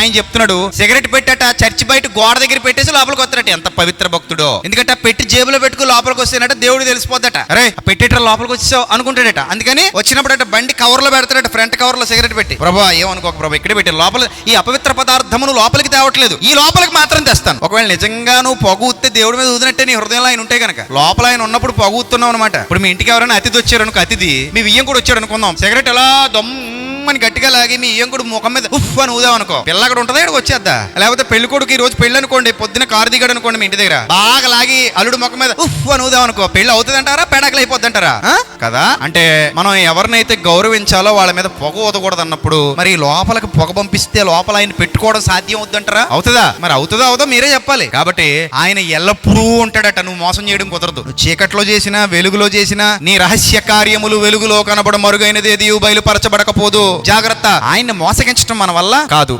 ఆయన చెప్తున్నాడు. Cigarette పెట్టట church బయట గోడ దగ్గర పెట్టేసి లోపలికి వస్తాడట. ఎంత పవిత్ర భక్తుడో. ఎందుకంటే పెట్టి జేబులో పెట్టుకుని లోపలికి వస్తేనట దేవుడు తెలిసిపోద్దట. అరే పెట్టేట లోపలికి వచ్చావు అనుకుంటాడట. అందుకని వచ్చినప్పుడు అట బండి కవర్లో పెడతాడట ఫ్రంట్ కవర్లో సిగరెట్ పెట్టి. ప్రభా ఏమనుకోక ప్రభా ఇక్కడే పెట్టి లోపల ఈ అపవిత్ర పదార్థమును లోపలికి తేవట్లేదు. ఈ లోపలికి మాత్రం తెస్తాను. ఒకవేళ నిజంగా నువ్వు పొగుతే దేవుడి మీద ఊదినట్టే నీ హృదయంలో ఆయన ఉంటే కనుక లోపల ఆయన ఉన్నప్పుడు పొగుతున్నావు అనమాట ఇప్పుడు మీ ఇంటికి ఎవరైనా అతిథి వచ్చారు అనుకో అతిథి మీ వియ్యం కూడా వచ్చాడు అనుకుందాం సిగరెట్ ఎలా దమ్ అని గట్టిగా లాగి మీ కూడా ముఖం మీద ఉఫ్ అని ఊదాం అనుకో. పిల్ల అక్కడ ఉంటుందా? ఇక్కడ వచ్చేద్దా? లేకపోతే పెళ్ళి కొడుకు ఈ రోజు పెళ్ళి అనుకోండి పొద్దున కారు దిగాడు అనుకోండి మీ ఇంటి దగ్గర. బాగా లాగి అల్లుడు ముఖం మీద ఉఫ్ అని ఊదాం అనుకో. పెళ్ళి అవుతుంది అంటారా పెడకలు అయిపోద్ది అంటారా కదా? అంటే మనం ఎవరినైతే గౌరవించాలో వాళ్ళ మీద పొగ ఊదకూడదు అన్నప్పుడు మరి లోపలికి పొగ పంపిస్తే లోపల ఆయన పెట్టుకోవడం సాధ్యం అవుద్దంటారా అవుతుందా? మరి అవుతుందా అవుదో మీరే చెప్పాలి. కాబట్టి ఆయన ఎల్లప్పుడూ ఉంటాడట నువ్వు మోసం చేయడం కుదరదు. చీకట్లో చేసినా వెలుగులో చేసినా నీ రహస్య కార్యములు వెలుగులో కనబడ మరుగైనది ఏది? బయలుపరచబడకపోదు. జాగ్రత్త. ఆయన్ని మోసగించడం మన వల్ల కాదు.